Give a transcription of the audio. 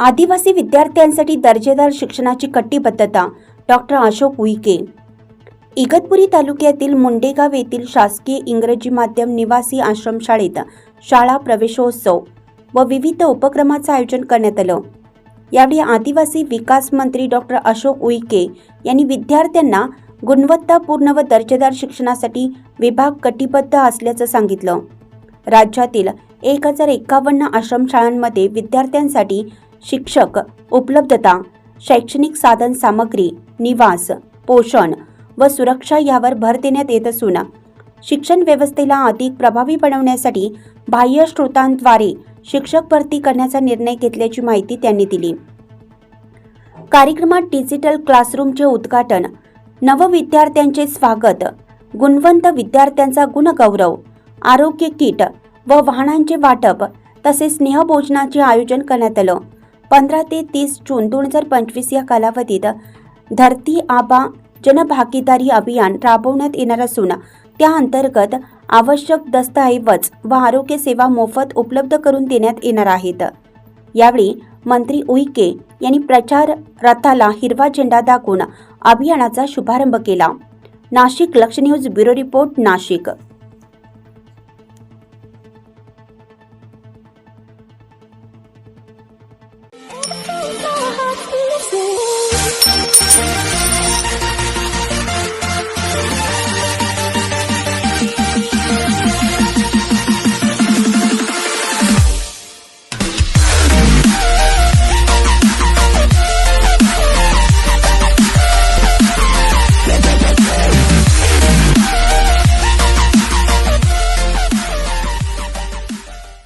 आदिवासी विद्यार्थ्यांसाठी दर्जेदार शिक्षणाची कटिबद्धता डॉक्टर अशोक उईके. इगतपुरी तालुक्यातील मुंडेगाव येथील शासकीय इंग्रजी माध्यम निवासी आश्रमशाळेत शाळा प्रवेशोत्सव व विविध उपक्रमाचं आयोजन करण्यात आलं. यावेळी आदिवासी विकास मंत्री डॉक्टर अशोक उईके यांनी विद्यार्थ्यांना गुणवत्तापूर्ण व दर्जेदार शिक्षणासाठी विभाग कटिबद्ध असल्याचं सांगितलं. राज्यातील एक हजार एकावन्न आश्रमशाळांमध्ये विद्यार्थ्यांसाठी शिक्षक उपलब्धता शैक्षणिक साधन सामग्री निवास पोषण व सुरक्षा यावर भर देण्यात येत असून शिक्षण व्यवस्थेला अधिक प्रभावी बनवण्यासाठी बाह्य स्रोतांद्वारे शिक्षक भरती करण्याचा निर्णय घेतल्याची माहिती त्यांनी दिली. कार्यक्रमात डिजिटल क्लासरूमचे उद्घाटन नवविद्यार्थ्यांचे स्वागत गुणवंत विद्यार्थ्यांचा गुणगौरव आरोग्य किट व वाहनांचे वाटप तसेच स्नेहभोजनाचे आयोजन करण्यात आलं. पंधरा ते तीस जून दोन हजार पंचवीस या कालावधीत धरती आबा जनभागीदारी अभियान राबवण्यात येणार असून त्या अंतर्गत आवश्यक दस्तऐवज व आरोग्य सेवा मोफत उपलब्ध करून देण्यात येणार आहेत. यावेळी मंत्री उईके यांनी प्रचार रथाला हिरवा झेंडा दाखवून अभियानाचा शुभारंभ केला. नाशिक लक्ष न्यूज ब्युरो रिपोर्ट नाशिक.